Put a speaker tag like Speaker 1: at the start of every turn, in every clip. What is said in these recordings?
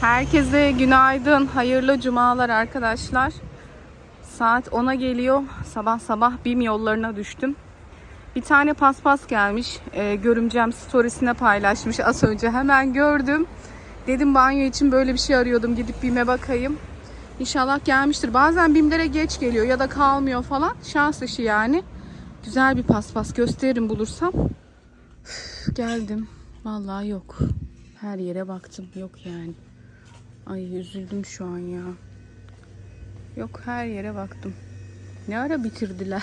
Speaker 1: Herkese günaydın, hayırlı cumalar arkadaşlar. Saat 10'a geliyor. Sabah sabah BİM yollarına düştüm. Bir tane paspas gelmiş. Ee, görümcem storiesine paylaşmış az önce. Hemen gördüm. Dedim banyo için böyle bir şey arıyordum. Gidip BİM'e bakayım. İnşallah gelmiştir. Bazen BİM'lere geç geliyor ya da kalmıyor falan. Şans işi yani. Güzel bir paspas gösteririm bulursam. Üf, geldim. Vallahi yok. Her yere baktım. Yok yani. Ay üzüldüm şu an ya. Yok her yere baktım. Ne ara bitirdiler?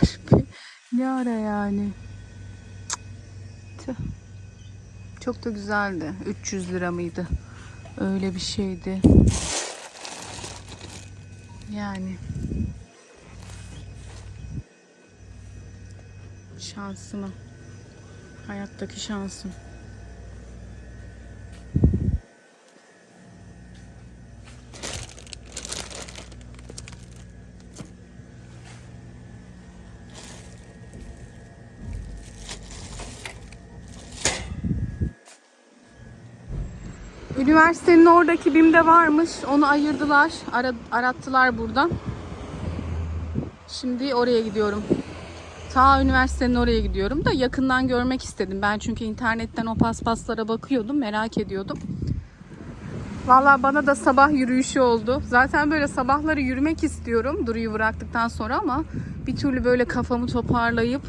Speaker 1: ne ara yani? Tüh. Çok da güzeldi. 300 lira mıydı? Öyle bir şeydi. Yani. Şansıma. Hayattaki şansım. Üniversitenin oradaki BİM'de varmış. Onu ayırdılar. Ara, arattılar buradan. Şimdi oraya gidiyorum. Ta üniversitenin oraya gidiyorum da yakından görmek istedim. Ben çünkü internetten o paspaslara bakıyordum. Merak ediyordum. Valla bana da sabah yürüyüşü oldu. Zaten böyle sabahları yürümek istiyorum Duru'yu bıraktıktan sonra ama bir türlü böyle kafamı toparlayıp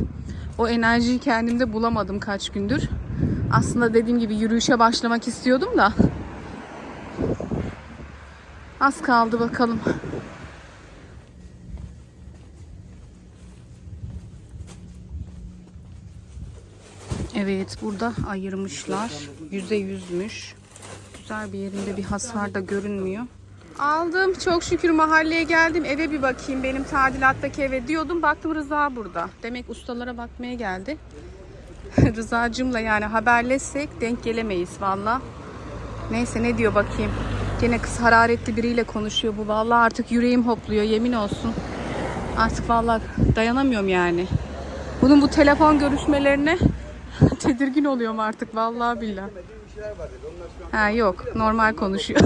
Speaker 1: o enerjiyi kendimde bulamadım kaç gündür. Aslında dediğim gibi yürüyüşe başlamak istiyordum da az kaldı bakalım. Evet burada ayırmışlar. Yüzde yüzmüş. Güzel bir yerinde bir hasar da görünmüyor. Aldım. Çok şükür mahalleye geldim. Eve bir bakayım. Benim tadilattaki eve diyordum. Baktım Rıza burada. Demek ustalara bakmaya geldi. Rızacımla yani haberleşsek denk gelemeyiz valla. Neyse ne diyor bakayım. Gene kız hararetli biriyle konuşuyor bu. Valla artık yüreğim hopluyor yemin olsun. Artık valla dayanamıyorum yani. Bunun bu telefon görüşmelerine tedirgin oluyorum artık vallahi billah. Ha yok normal konuşuyor.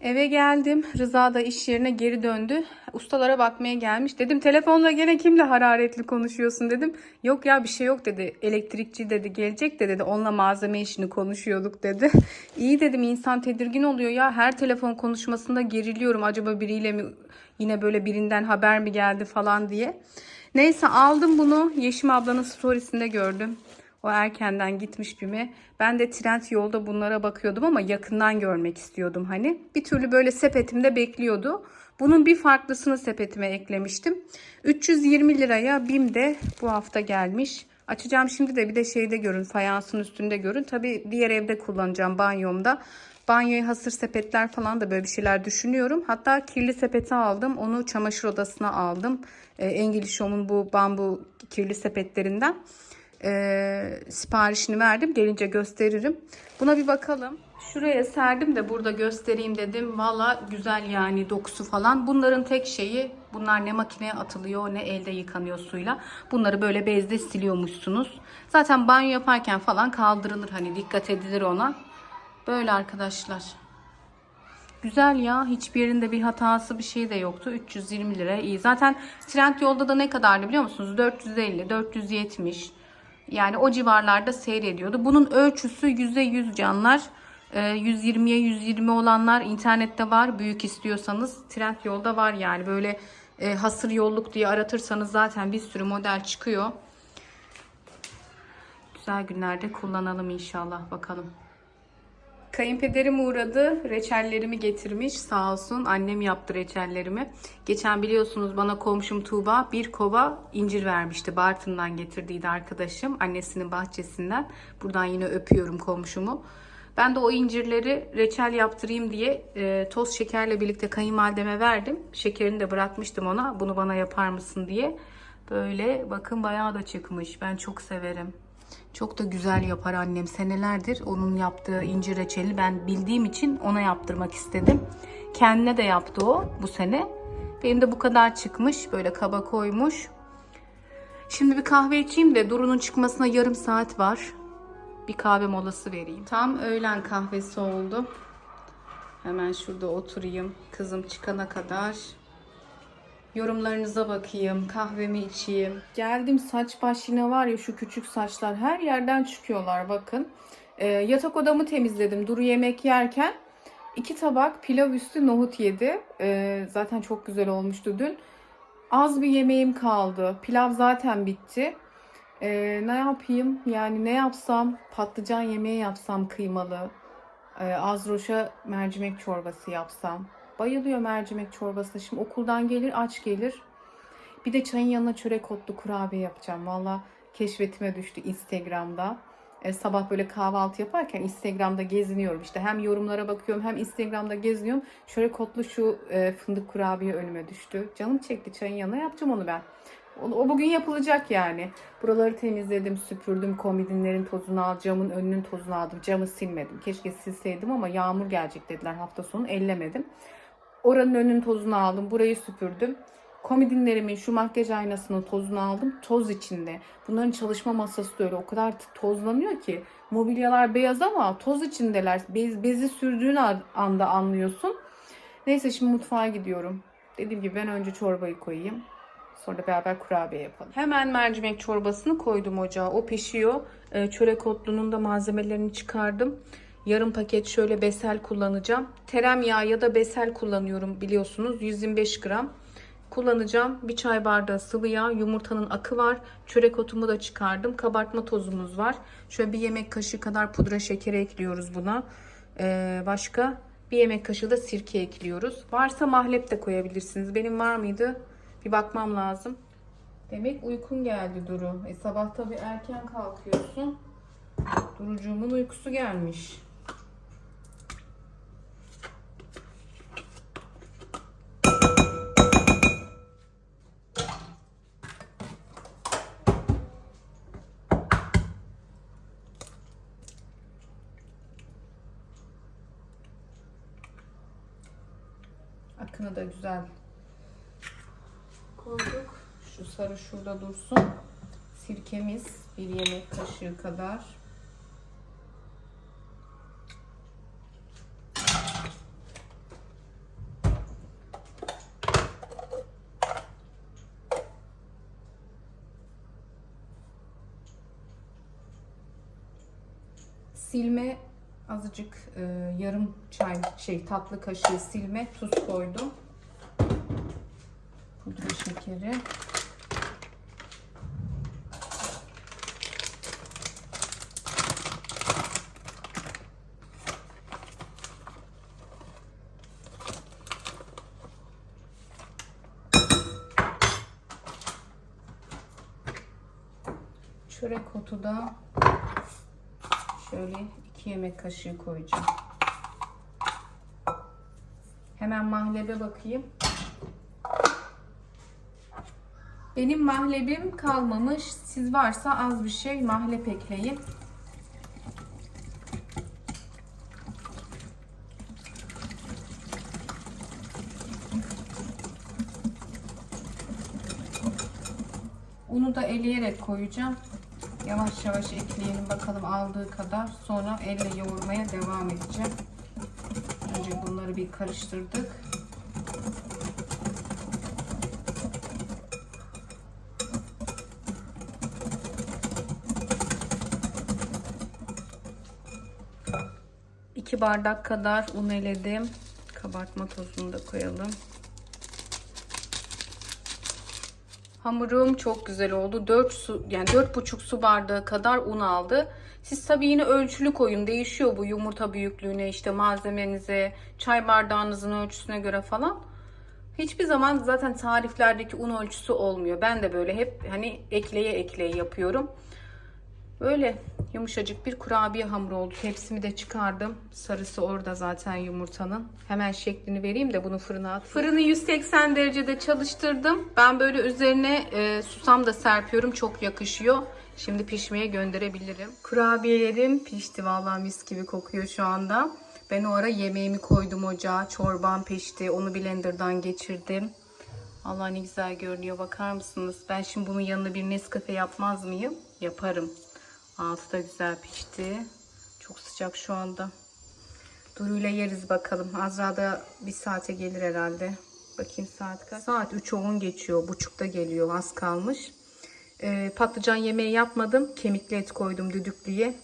Speaker 1: Eve geldim. Rıza da iş yerine geri döndü. Ustalara bakmaya gelmiş. Dedim telefonla gene kimle hararetli konuşuyorsun dedim. Yok ya bir şey yok dedi. Elektrikçi dedi gelecek de dedi. Onunla malzeme işini konuşuyorduk dedi. İyi dedim insan tedirgin oluyor ya. Her telefon konuşmasında geriliyorum. Acaba biriyle mi yine böyle birinden haber mi geldi falan diye. Neyse aldım bunu. Yeşim ablanın storiesinde gördüm. O erkenden gitmiş bime. Ben de trend yolda bunlara bakıyordum ama yakından görmek istiyordum hani. Bir türlü böyle sepetimde bekliyordu. Bunun bir farklısını sepetime eklemiştim. 320 liraya BİM'de bu hafta gelmiş. Açacağım şimdi de bir de şeyde görün fayansın üstünde görün. Tabi diğer evde kullanacağım banyomda. Banyoya hasır sepetler falan da böyle bir şeyler düşünüyorum. Hatta kirli sepeti aldım. Onu çamaşır odasına aldım. E, English Home'un bu bambu kirli sepetlerinden e, siparişini verdim. Gelince gösteririm. Buna bir bakalım. Şuraya serdim de burada göstereyim dedim. Valla güzel yani dokusu falan. Bunların tek şeyi bunlar ne makineye atılıyor ne elde yıkanıyor suyla. Bunları böyle bezde siliyormuşsunuz. Zaten banyo yaparken falan kaldırılır hani dikkat edilir ona. Böyle arkadaşlar. Güzel ya. Hiçbir yerinde bir hatası bir şey de yoktu. 320 lira iyi. Zaten trend yolda da ne kadardı biliyor musunuz? 450, 470. Yani o civarlarda seyrediyordu. Bunun ölçüsü %100 canlar. Ee, 120'ye 120 olanlar internette var. Büyük istiyorsanız trend yolda var yani. Böyle e, hasır yolluk diye aratırsanız zaten bir sürü model çıkıyor. Güzel günlerde kullanalım inşallah bakalım. Kayınpederim uğradı. Reçellerimi getirmiş. Sağ olsun. Annem yaptı reçellerimi. Geçen biliyorsunuz bana komşum Tuğba bir kova incir vermişti. Bartın'dan getirdiydi arkadaşım. Annesinin bahçesinden. Buradan yine öpüyorum komşumu. Ben de o incirleri reçel yaptırayım diye e, toz şekerle birlikte kayınvalideme verdim. Şekerini de bırakmıştım ona. Bunu bana yapar mısın diye. Böyle bakın bayağı da çıkmış. Ben çok severim. Çok da güzel yapar annem. Senelerdir onun yaptığı incir reçeli ben bildiğim için ona yaptırmak istedim. Kendine de yaptı o bu sene. Benim de bu kadar çıkmış. Böyle kaba koymuş. Şimdi bir kahve içeyim de Duru'nun çıkmasına yarım saat var. Bir kahve molası vereyim. Tam öğlen kahvesi oldu. Hemen şurada oturayım. Kızım çıkana kadar. Yorumlarınıza bakayım. Kahvemi içeyim. Geldim saç baş yine var ya şu küçük saçlar her yerden çıkıyorlar bakın. Ee, yatak odamı temizledim. Duru yemek yerken iki tabak pilav üstü nohut yedi. Ee, zaten çok güzel olmuştu dün. Az bir yemeğim kaldı. Pilav zaten bitti. Ee, ne yapayım? Yani ne yapsam? Patlıcan yemeği yapsam kıymalı. Ee, az roşa mercimek çorbası yapsam. Bayılıyor mercimek çorbası. Şimdi okuldan gelir aç gelir. Bir de çayın yanına çörek otlu kurabiye yapacağım. Valla keşfetime düştü Instagram'da. E, sabah böyle kahvaltı yaparken Instagram'da geziniyorum. İşte hem yorumlara bakıyorum hem Instagram'da geziniyorum. Çörek otlu şu e, fındık kurabiye önüme düştü. Canım çekti çayın yanına yapacağım onu ben. O, o bugün yapılacak yani. Buraları temizledim, süpürdüm, komodinlerin tozunu aldım, camın önünün tozunu aldım. Camı silmedim. Keşke silseydim ama yağmur gelecek dediler hafta sonu. Ellemedim. Oranın önünün tozunu aldım. Burayı süpürdüm. Komodinlerimin şu makyaj aynasının tozunu aldım. Toz içinde. Bunların çalışma masası da öyle. O kadar tozlanıyor ki. Mobilyalar beyaz ama toz içindeler. Bez, bezi sürdüğün an- anda anlıyorsun. Neyse şimdi mutfağa gidiyorum. Dediğim gibi ben önce çorbayı koyayım. Sonra da beraber kurabiye yapalım. Hemen mercimek çorbasını koydum ocağa. O pişiyor. Ee, çörek otlunun da malzemelerini çıkardım. Yarım paket şöyle besel kullanacağım. Tereyağı ya da besel kullanıyorum biliyorsunuz. 125 gram kullanacağım. Bir çay bardağı sıvı yağ, yumurtanın akı var. Çörek otumu da çıkardım. Kabartma tozumuz var. Şöyle bir yemek kaşığı kadar pudra şekeri ekliyoruz buna. Ee, başka bir yemek kaşığı da sirke ekliyoruz. Varsa mahlep de koyabilirsiniz. Benim var mıydı? Bir bakmam lazım. Demek uykun geldi Duru. E sabah tabii erken kalkıyorsun. Durucuğumun uykusu gelmiş. Akını da güzel koyduk. Şu sarı şurada dursun. Sirkemiz bir yemek kaşığı kadar. Silme azıcık e, yarım çay şey tatlı kaşığı silme tuz koydum. Pudra şekeri. Çörek otu da şöyle iki yemek kaşığı koyacağım. Hemen mahlebe bakayım. Benim mahlebim kalmamış. Siz varsa az bir şey mahlep ekleyin. Unu da eleyerek koyacağım. Yavaş yavaş ekleyelim bakalım aldığı kadar. Sonra elle yoğurmaya devam edeceğim. Önce bunları bir karıştırdık. İki bardak kadar un eledim. Kabartma tozunu da koyalım. Hamurum çok güzel oldu. 4 su yani 4,5 su bardağı kadar un aldı. Siz tabii yine ölçülü koyun. Değişiyor bu yumurta büyüklüğüne, işte malzemenize, çay bardağınızın ölçüsüne göre falan. Hiçbir zaman zaten tariflerdeki un ölçüsü olmuyor. Ben de böyle hep hani ekleye ekleye yapıyorum. Böyle yumuşacık bir kurabiye hamuru oldu. Tepsimi de çıkardım. Sarısı orada zaten yumurtanın. Hemen şeklini vereyim de bunu fırına at. Fırını 180 derecede çalıştırdım. Ben böyle üzerine e, susam da serpiyorum. Çok yakışıyor. Şimdi pişmeye gönderebilirim. Kurabiyelerim pişti. Vallahi mis gibi kokuyor şu anda. Ben o ara yemeğimi koydum ocağa. Çorbam pişti. Onu blenderdan geçirdim. Allah ne güzel görünüyor. Bakar mısınız? Ben şimdi bunun yanına bir Nescafe yapmaz mıyım? Yaparım. Altı da güzel pişti. Çok sıcak şu anda. Duru'yla yeriz bakalım. Azra da bir saate gelir herhalde. Bakayım saat kaç? Saat 3'e 10 geçiyor. Buçukta geliyor. Az kalmış. Ee, patlıcan yemeği yapmadım. Kemikli et koydum düdüklüye.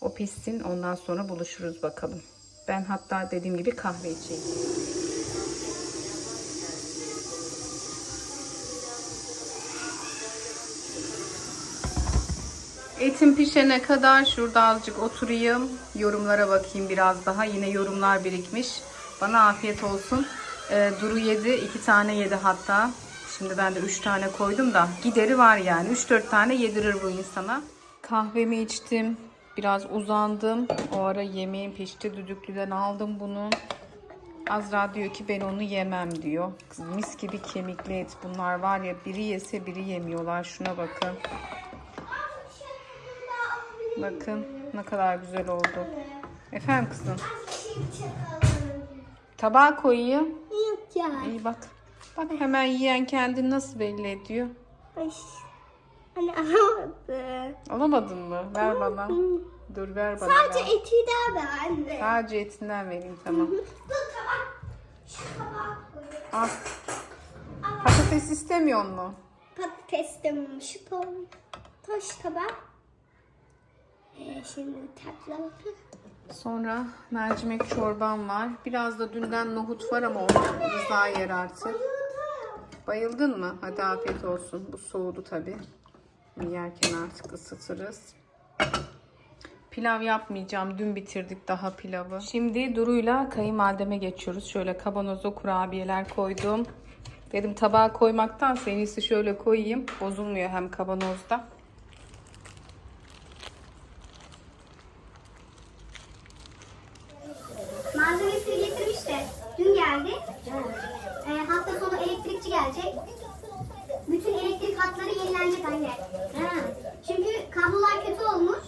Speaker 1: O pişsin. Ondan sonra buluşuruz bakalım. Ben hatta dediğim gibi kahve içeyim. Etim pişene kadar şurada azıcık oturayım. Yorumlara bakayım biraz daha. Yine yorumlar birikmiş. Bana afiyet olsun. Ee, Duru yedi. iki tane yedi hatta. Şimdi ben de üç tane koydum da. Gideri var yani. Üç dört tane yedirir bu insana. Kahvemi içtim. Biraz uzandım. O ara yemeğim pişti. Düdüklüden aldım bunu. Azra diyor ki ben onu yemem diyor. Kız, mis gibi kemikli et. Bunlar var ya biri yese biri yemiyorlar. Şuna bakın. Bakın ne kadar güzel oldu. Efendim kızım. Tabağa koyayım. İyi bak. Bak hemen yiyen kendini nasıl belli ediyor.
Speaker 2: Hani alamadı.
Speaker 1: Alamadın mı? Ver bana. Dur ver bana.
Speaker 2: Sadece
Speaker 1: ver.
Speaker 2: eti de ver anne.
Speaker 1: Sadece etinden vereyim tamam.
Speaker 2: Bu tabak. Şu tabağa koyuyorum.
Speaker 1: Al. Patates istemiyor mu?
Speaker 2: Patates de şu. Taş tabak. Ee, şimdi tatlı.
Speaker 1: Sonra mercimek çorbam var. Biraz da dünden nohut var ama onu Rıza yer artık. Bayıldın mı? Hadi afiyet olsun. Bu soğudu tabi. Yerken artık ısıtırız. Pilav yapmayacağım. Dün bitirdik daha pilavı. Şimdi Duru'yla kayınvalideme geçiyoruz. Şöyle kavanoza kurabiyeler koydum. Dedim tabağa koymaktan en iyisi şöyle koyayım. Bozulmuyor hem kavanozda.
Speaker 2: Malzemesini getirmiş de dün geldi. Ee, hafta sonu elektrikçi gelecek. Bütün elektrik hatları yenilenecek anne. Ha. Çünkü kablolar kötü olmuş.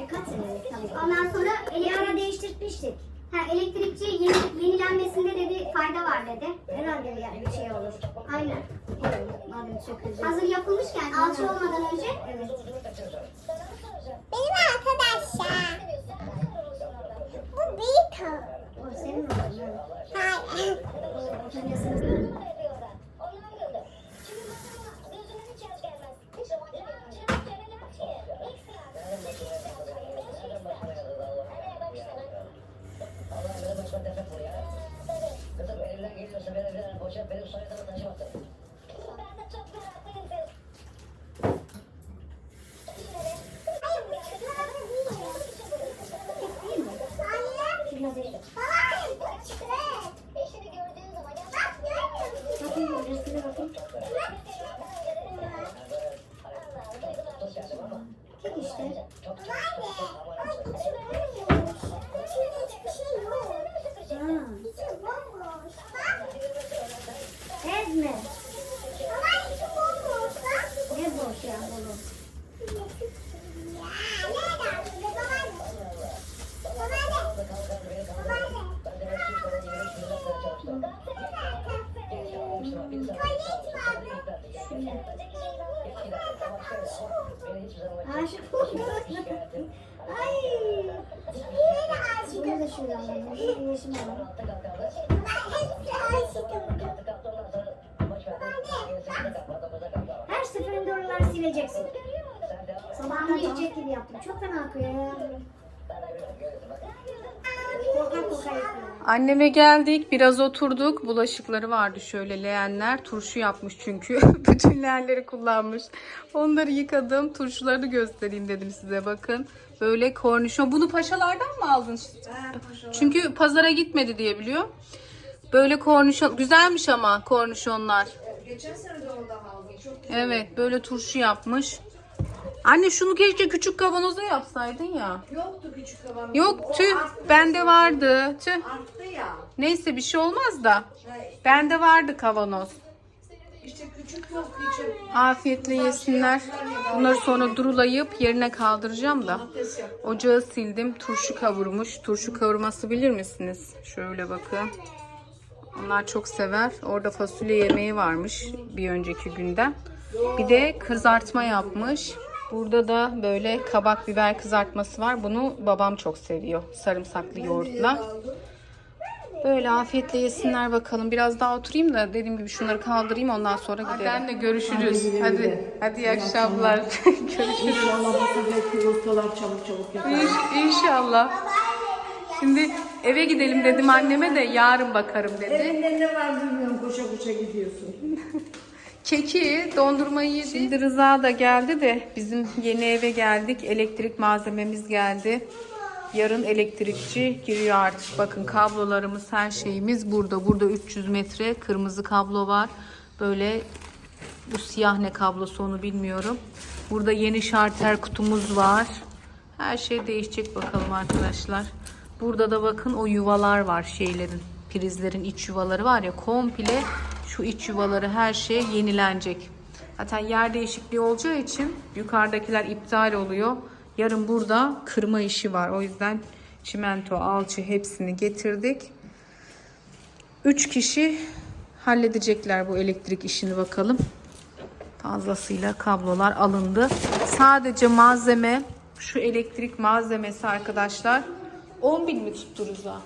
Speaker 2: E kaç senelik tabii. Ondan sonra bir ara değiştirmiştik. Ha, elektrikçi yeni, yenilenmesinde dedi fayda var dedi. Herhalde yani bir şey olur. Aynen. Madem çok Hazır yapılmışken alçı olmadan önce. Evet. Benim arkadaşlar. Bu büyük tavuk. O senin mi? Hayır.
Speaker 3: Kızım elimden geliyorsa beni bir an boşa benim soyadımı taşımasın.
Speaker 2: Eşini gördüğün zaman ya bak görmüyor musun? Bakayım resmine bakayım. Kim işte? Ez mi? Ne boş ya oğlum? Aşık oldum. Ay. Yine aşık oldum. şuradan alalım. Şu yeşimi alalım. Her seferinde oraları sileceksin. Sabahtan yiyecek gibi yaptım. Çok fena akıyor.
Speaker 1: Anneme geldik. Biraz oturduk. Bulaşıkları vardı şöyle leğenler. Turşu yapmış çünkü. Bütün leğenleri kullanmış. Onları yıkadım. Turşularını göstereyim dedim size. Bakın. Böyle kornişon. Bunu paşalardan mı aldın? Çünkü pazara gitmedi diye biliyor. Böyle kornişon. Güzelmiş ama kornişonlar.
Speaker 4: Geçen sene de ondan aldım. Çok
Speaker 1: Evet böyle turşu yapmış. Anne şunu keşke küçük kavanoza yapsaydın ya.
Speaker 4: yoktu küçük havam.
Speaker 1: Yok tüh bende vardı. Tüh.
Speaker 4: Arttı ya.
Speaker 1: Neyse bir şey olmaz da.
Speaker 4: Şey,
Speaker 1: Bende vardı kavanoz.
Speaker 4: İşte küçük yok hiç.
Speaker 1: Afiyetle yesinler. Bunları sonra durulayıp yerine kaldıracağım da. Ocağı sildim. Turşu kavurmuş. Turşu kavurması bilir misiniz? Şöyle bakın. Onlar çok sever. Orada fasulye yemeği varmış bir önceki günden. Bir de kızartma yapmış. Burada da böyle kabak biber kızartması var. Bunu babam çok seviyor. Sarımsaklı yoğurtla. Böyle afiyetle yesinler bakalım. Biraz daha oturayım da dediğim gibi şunları kaldırayım ondan sonra gidelim. Ben de görüşürüz. Hadi hadi iyi akşamlar. görüşürüz.
Speaker 4: İnşallah bu seferki yumurtalar çabuk çabuk yapar.
Speaker 1: İnş- İnşallah. Şimdi eve gidelim dedim anneme de yarın bakarım dedi.
Speaker 4: Elinde ne var bilmiyorum koşa koşa gidiyorsun.
Speaker 1: Keki, dondurmayı yedik. Şimdi Rıza da geldi de bizim yeni eve geldik. Elektrik malzememiz geldi. Yarın elektrikçi giriyor artık. Bakın kablolarımız, her şeyimiz burada. Burada 300 metre kırmızı kablo var. Böyle bu siyah ne kablosu onu bilmiyorum. Burada yeni şarter kutumuz var. Her şey değişecek bakalım arkadaşlar. Burada da bakın o yuvalar var şeylerin. Prizlerin iç yuvaları var ya komple şu iç yuvaları her şey yenilenecek. Zaten yer değişikliği olacağı için yukarıdakiler iptal oluyor. Yarın burada kırma işi var. O yüzden çimento, alçı hepsini getirdik. 3 kişi halledecekler bu elektrik işini bakalım. Fazlasıyla kablolar alındı. Sadece malzeme şu elektrik malzemesi arkadaşlar 10 bin mi tuttu Rıza?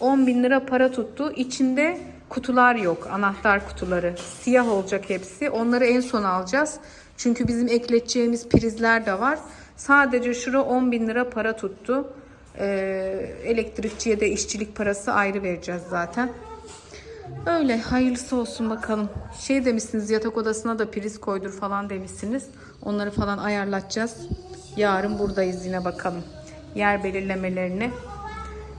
Speaker 1: 10 bin lira para tuttu. İçinde kutular yok. Anahtar kutuları. Siyah olacak hepsi. Onları en son alacağız. Çünkü bizim ekleteceğimiz prizler de var. Sadece şura 10 bin lira para tuttu. Ee, elektrikçiye de işçilik parası ayrı vereceğiz zaten. Öyle hayırlısı olsun bakalım. Şey demişsiniz yatak odasına da priz koydur falan demişsiniz. Onları falan ayarlatacağız. Yarın buradayız yine bakalım. Yer belirlemelerini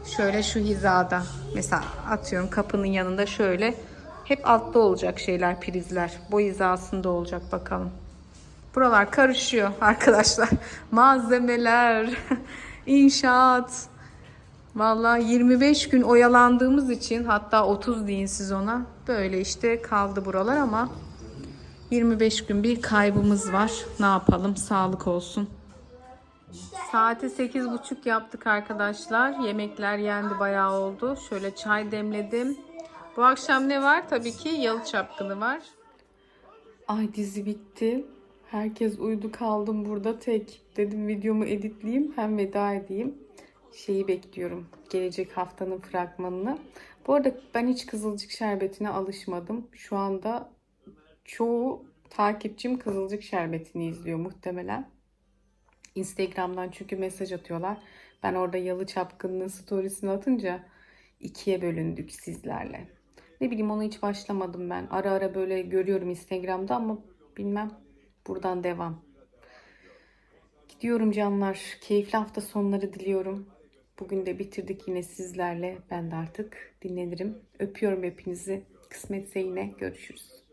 Speaker 1: şöyle şu hizada mesela atıyorum kapının yanında şöyle hep altta olacak şeyler prizler. Bu hizasında olacak bakalım. Buralar karışıyor arkadaşlar. Malzemeler, inşaat. Vallahi 25 gün oyalandığımız için hatta 30 deyin siz ona. Böyle işte kaldı buralar ama 25 gün bir kaybımız var. Ne yapalım? Sağlık olsun. Saati 8.30 yaptık arkadaşlar. Yemekler yendi bayağı oldu. Şöyle çay demledim. Bu akşam ne var? Tabii ki yalı çapkını var. Ay dizi bitti. Herkes uyudu kaldım burada tek. Dedim videomu editleyeyim hem veda edeyim. Şeyi bekliyorum. Gelecek haftanın fragmanını. Bu arada ben hiç kızılcık şerbetine alışmadım. Şu anda çoğu takipçim kızılcık şerbetini izliyor muhtemelen. Instagram'dan çünkü mesaj atıyorlar. Ben orada yalı çapkınlığın storiesini atınca ikiye bölündük sizlerle. Ne bileyim ona hiç başlamadım ben. Ara ara böyle görüyorum Instagram'da ama bilmem. Buradan devam. Gidiyorum canlar. Keyifli hafta sonları diliyorum. Bugün de bitirdik yine sizlerle. Ben de artık dinlenirim. Öpüyorum hepinizi. Kısmetse yine görüşürüz.